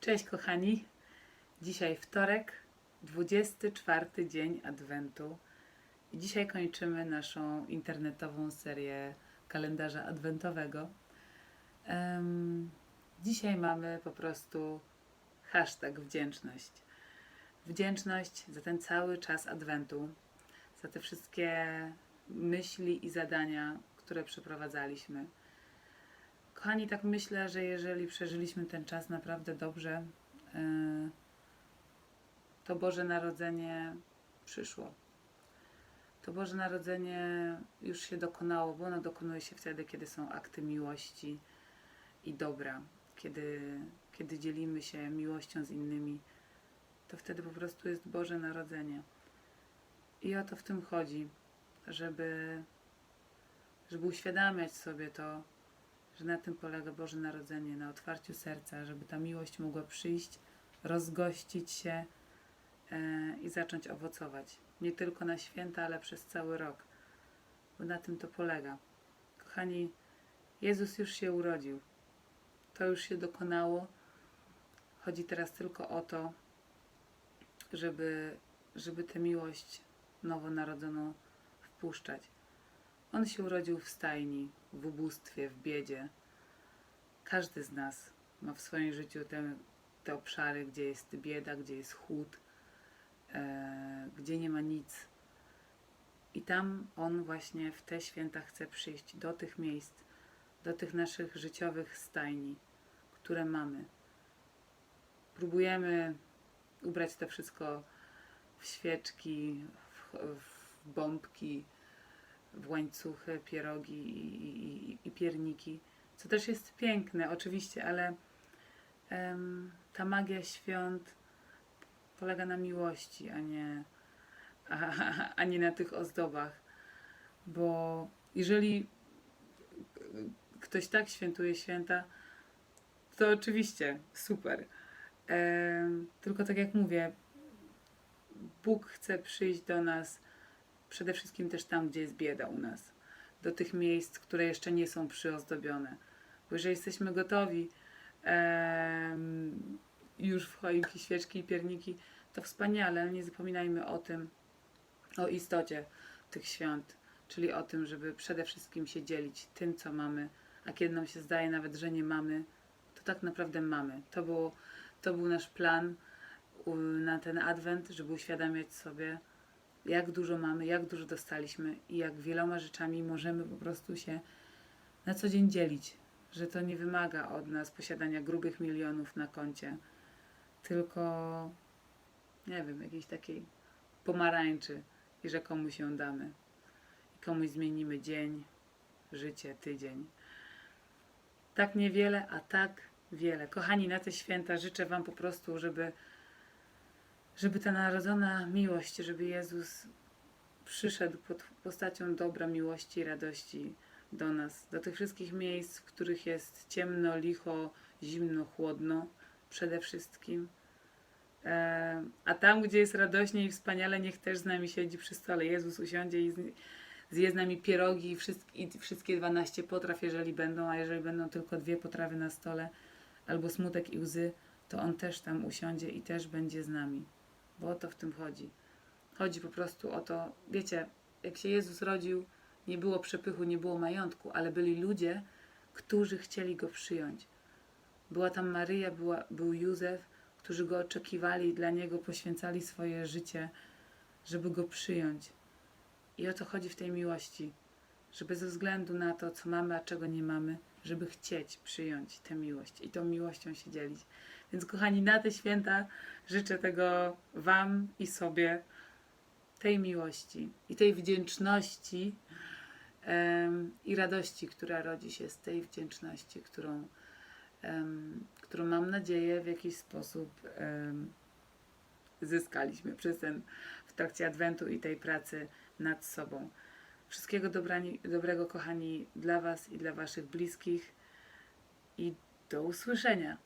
Cześć kochani. Dzisiaj wtorek, 24 dzień Adwentu. I dzisiaj kończymy naszą internetową serię kalendarza adwentowego. Em, dzisiaj mamy po prostu hashtag wdzięczność. Wdzięczność za ten cały czas Adwentu, za te wszystkie myśli i zadania, które przeprowadzaliśmy. Kochani, tak myślę, że jeżeli przeżyliśmy ten czas naprawdę dobrze, yy, to Boże Narodzenie przyszło. To Boże Narodzenie już się dokonało, bo ono dokonuje się wtedy, kiedy są akty miłości i dobra, kiedy, kiedy dzielimy się miłością z innymi, to wtedy po prostu jest Boże Narodzenie. I o to w tym chodzi, żeby, żeby uświadamiać sobie to, że na tym polega Boże Narodzenie, na otwarciu serca, żeby ta miłość mogła przyjść, rozgościć się e, i zacząć owocować. Nie tylko na święta, ale przez cały rok. Bo na tym to polega. Kochani, Jezus już się urodził. To już się dokonało. Chodzi teraz tylko o to, żeby, żeby tę miłość nowonarodzoną wpuszczać. On się urodził w stajni, w ubóstwie, w biedzie. Każdy z nas ma w swoim życiu te, te obszary, gdzie jest bieda, gdzie jest chłód, e, gdzie nie ma nic. I tam On właśnie w te święta chce przyjść do tych miejsc, do tych naszych życiowych stajni, które mamy. Próbujemy ubrać to wszystko w świeczki, w, w bombki, w łańcuchy, pierogi i, i, i pierniki, co też jest piękne, oczywiście, ale em, ta magia świąt polega na miłości, a nie, a, a nie na tych ozdobach. Bo jeżeli ktoś tak świętuje święta, to oczywiście super. Tylko tak jak mówię, Bóg chce przyjść do nas przede wszystkim też tam, gdzie jest bieda u nas, do tych miejsc, które jeszcze nie są przyozdobione. Bo jeżeli jesteśmy gotowi już w choinki, świeczki i pierniki, to wspaniale, ale nie zapominajmy o tym, o istocie tych świąt, czyli o tym, żeby przede wszystkim się dzielić tym, co mamy, a kiedy nam się zdaje nawet, że nie mamy, to tak naprawdę mamy. To, było, to był nasz plan na ten adwent, żeby uświadamiać sobie, jak dużo mamy, jak dużo dostaliśmy i jak wieloma rzeczami możemy po prostu się na co dzień dzielić. Że to nie wymaga od nas posiadania grubych milionów na koncie, tylko nie wiem, jakiejś takiej pomarańczy i że komuś ją damy. I komuś zmienimy dzień, życie, tydzień. Tak niewiele, a tak wiele. Kochani, na te święta życzę Wam po prostu, żeby żeby ta narodzona miłość, żeby Jezus przyszedł pod postacią dobra, miłości i radości do nas, do tych wszystkich miejsc, w których jest ciemno, licho, zimno, chłodno przede wszystkim. E, A tam, gdzie jest radośnie i wspaniale, niech też z nami siedzi przy stole. Jezus usiądzie i zje z nami pierogi i wszystkie 12 potraw, jeżeli będą, a jeżeli będą tylko dwie potrawy na stole, albo smutek i łzy, to On też tam usiądzie i też będzie z nami bo o to w tym chodzi. Chodzi po prostu o to, wiecie, jak się Jezus rodził, nie było przepychu, nie było majątku, ale byli ludzie, którzy chcieli go przyjąć. Była tam Maryja, była, był Józef, którzy go oczekiwali, dla niego poświęcali swoje życie, żeby go przyjąć. I o to chodzi w tej miłości, żeby ze względu na to, co mamy, a czego nie mamy, żeby chcieć przyjąć tę miłość i tą miłością się dzielić. Więc kochani, na te święta życzę tego Wam i sobie, tej miłości i tej wdzięczności em, i radości, która rodzi się z tej wdzięczności, którą, em, którą mam nadzieję w jakiś sposób em, zyskaliśmy przez ten w trakcie Adwentu i tej pracy nad sobą. Wszystkiego dobrani, dobrego, kochani, dla Was i dla Waszych bliskich i do usłyszenia.